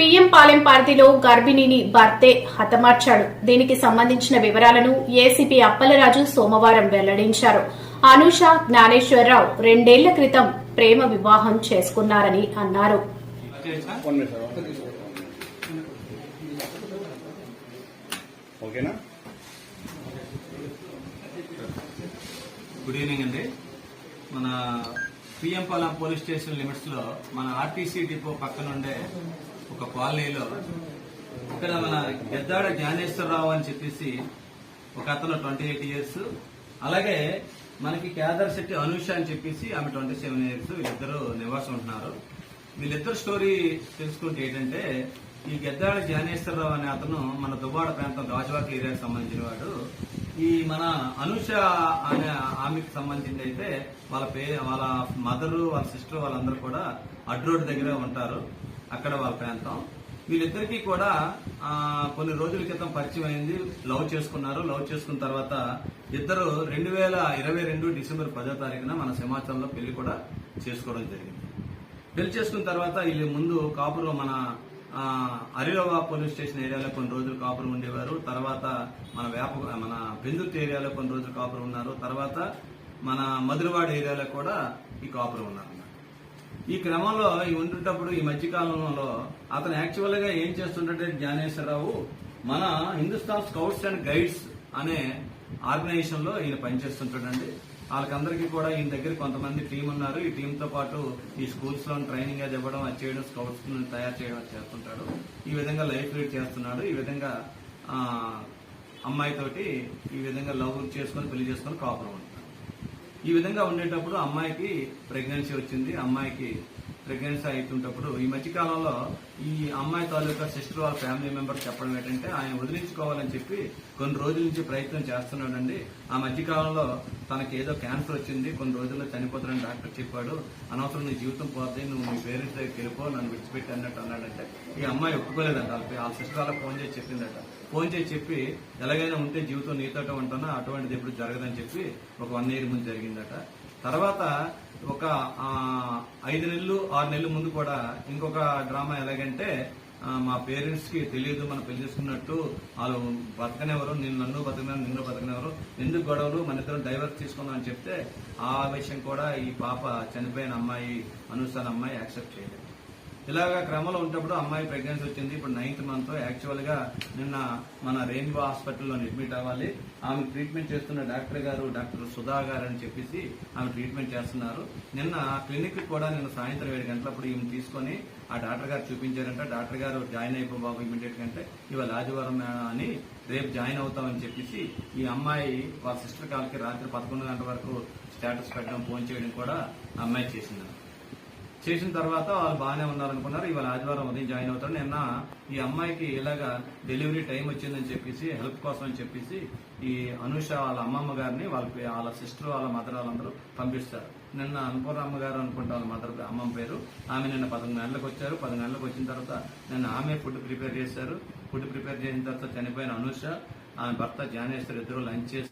PM Palem పార్టీలో గర్భిణిని భర్తే హతమార్చాడు. దీనికి సంబంధించిన వివరాలను ఏసీపీ అప్పలరాజు సోమవారం వెల్లడించారు. అనూష జ్ఞానేశ్వరరావు రెండేళ్ళ క్రితం ప్రేమ వివాహం చేసుకున్నారని అన్నారు. గుడ్ ఈవినింగ్ అండి. మన పిఎంపాలెం పోలీస్ స్టేషన్ లిమిట్స్లో మన ఆర్టీసీ డిపో పక్కనుండే ఒక కాలనీలో ఇక్కడ మన గెద్దాడ జ్ఞానేశ్వరరావు అని చెప్పేసి ఒక అతను ట్వంటీ ఎయిట్ ఇయర్స్. అలాగే మనకి కేదార్ శెట్టి అనూష అని చెప్పేసి ఆమె ట్వంటీ సెవెన్ ఇయర్స్. వీళ్ళిద్దరూ నివాసం ఉంటున్నారు. వీళ్ళిద్దరు స్టోరీ తెలుసుకుంటే ఏంటంటే ఈ గద్దాడ జ్ఞానేశ్వరరావు అనే అతను మన దుబ్బాడ ప్రాంతం రాజవాక ఏరియాకి సంబంధించిన వాడు. ఈ మన అనుష అనే ఆమెకి సంబంధించి అయితే వాళ్ళ పే వాళ్ళ మదరు వాళ్ళ సిస్టర్ వాళ్ళందరూ కూడా అడ్ రోడ్ దగ్గర ఉంటారు. అక్కడ వాళ్ళ ప్రాంతం. వీళ్ళిద్దరికీ కూడా కొన్ని రోజుల క్రితం పరిచయం అయింది. లవ్ చేసుకున్నారు. లవ్ చేసుకున్న తర్వాత ఇద్దరు రెండు వేల ఇరవై రెండు డిసెంబర్ పదో తారీఖున మన సింహాచలంలో పెళ్ళి కూడా చేసుకోవడం జరిగింది. పెళ్ళి చేసుకున్న తర్వాత వీళ్ళు ముందు కాపురం మన అరిలోవా పోలీస్ స్టేషన్ ఏరియాలో కొన్ని రోజులు కాపురం ఉండేవారు. తర్వాత మన వేప మన బిందుత్ ఏరియాలో కొన్ని రోజులు కాపురం ఉన్నారు. తర్వాత మన మధురవాడ ఏరియాలో కూడా ఈ కాపురం ఉన్నారు. ఈ క్రమంలో ఈ ఉంటున్నప్పుడు ఈ మధ్యకాలంలో అతను యాక్చువల్గా ఏం చేస్తుంటే జ్ఞానేశ్వరరావు మన హిందుస్థాన్ స్కౌట్స్ అండ్ గైడ్స్ అనే ఆర్గనైజేషన్లో ఈయన పనిచేస్తుంటాడండి. వాళ్ళకందరికీ కూడా ఈయన దగ్గర కొంతమంది టీం ఉన్నారు. ఈ టీంతో పాటు ఈ స్కూల్స్లో ట్రైనింగ్ అది ఇవ్వడం అది చేయడం స్కౌట్స్ తయారు చేయడం చేస్తుంటాడు. ఈ విధంగా లైఫ్ లీడ్ చేస్తున్నాడు. ఈ విధంగా అమ్మాయితోటి ఈ విధంగా లవ్ చేసుకొని పెళ్ళి చేసుకొని కాపురం ఉంటాడు. ఈ విధంగా ఉండేటప్పుడు అమ్మాయికి ప్రెగ్నెన్సీ వచ్చింది. అమ్మాయికి ప్రెగ్నెన్సీ అవుతుంటప్పుడు ఈ మధ్యకాలంలో ఈ అమ్మాయి తాలూకా సిస్టర్ వాళ్ళ ఫ్యామిలీ మెంబర్ చెప్పడం ఏంటంటే ఆయన వదిలించుకోవాలని చెప్పి కొన్ని రోజుల నుంచి ప్రయత్నం చేస్తున్నాడండి. ఆ మధ్యకాలంలో తనకి ఏదో క్యాన్సర్ వచ్చింది. కొన్ని రోజుల్లో చనిపోతారని డాక్టర్ చెప్పాడు. అనవసరం నీ జీవితం పోతే నువ్వు మీ పేరెంట్స్ దగ్గరికి వెళ్ళిపో. నన్ను విడిచిపెట్టి అన్నట్టు అన్నాడంటే. ఈ అమ్మాయి ఒప్పుకోలేదంట. వాళ్ళ వాళ్ళ సిస్టర్ వాళ్ళకి ఫోన్ చేసి చెప్పిందట. ఫోన్ చేసి చెప్పి ఎలాగైనా ఉంటే జీవితం నీతోటే ఉంటానో అటువంటిది ఎప్పుడు జరగదని చెప్పి ఒక వన్ ఇయర్ ముందు జరిగిందట. తర్వాత ఒక ఐదు నెలలు ఆరు నెలల ముందు కూడా ఇంకొక డ్రామా ఎలాగంటే మా పేరెంట్స్కి తెలియదు మనం పెళ్ళి చేసుకున్నట్టు వాళ్ళు బతకనేవారు నేను నన్ను బతకనేవారు నిన్ను బతకనేవారు ఎందుకు గొడవలు మన ఇద్దరం డైవర్స్ తీసుకుందాం అని చెప్తే ఆ విషయం కూడా ఈ పాప చనిపోయిన అమ్మాయి అనుసాన్ అమ్మాయి యాక్సెప్ట్ చేయలేదు. ఇలాగా క్రమంలో ఉన్నప్పుడు అమ్మాయి ప్రెగ్నెన్సీ వచ్చింది. ఇప్పుడు నైన్త్ మంత్ యాక్చువల్గా నిన్న మన రెయిన్బో హాస్పిటల్లో అడ్మిట్ అవ్వాలి. ఆమె ట్రీట్మెంట్ చేస్తున్న డాక్టర్ గారు డాక్టర్ సుధా గారు అని చెప్పేసి ఆమె ట్రీట్మెంట్ చేస్తున్నారు. నిన్న క్లినిక్ కూడా నిన్న సాయంత్రం ఏడు గంటలప్పుడు ఈమె తీసుకొని ఆ డాక్టర్ గారు చూపించారంట. డాక్టర్ గారు జాయిన్ అయిపో బాబు ఇమీడియట్ కంటే ఇవాళ ఆదివారం అని రేపు జాయిన్ అవుతామని చెప్పేసి ఈ అమ్మాయి వాళ్ళ సిస్టర్ కాల్కి రాత్రి పదకొండు గంటల వరకు స్టేటస్ పెట్టడం ఫోన్ చేయడం కూడా ఆ అమ్మాయి చేసింది చేసిన తర్వాత వాళ్ళు బాగానే ఉన్నారనుకున్నారు. ఇవాళ ఆదివారం ఉదయం జాయిన్ అవుతారు. నిన్న ఈ అమ్మాయికి ఇలాగా డెలివరీ టైం వచ్చిందని చెప్పేసి హెల్ప్ కోసం అని చెప్పేసి ఈ అనుష వాళ్ళ అమ్మమ్మ గారిని వాళ్ళకి వాళ్ళ సిస్టర్ వాళ్ళ మదర్ వాళ్ళందరూ పంపిస్తారు. నిన్న అనుపూర్ణమ్మ గారు అనుకుంటా వాళ్ళ మదర్ అమ్మమ్మ పేరు. ఆమె నిన్న పదకొండు గంటలకు వచ్చారు. పది గంటలకు వచ్చిన తర్వాత నిన్న ఆమె ఫుడ్ ప్రిపేర్ చేశారు. ఫుడ్ ప్రిపేర్ చేసిన తర్వాత చనిపోయిన అనుష ఆమె భర్త జ్ఞానేశ్వర్ ఇద్దరు లంచ్ చేసి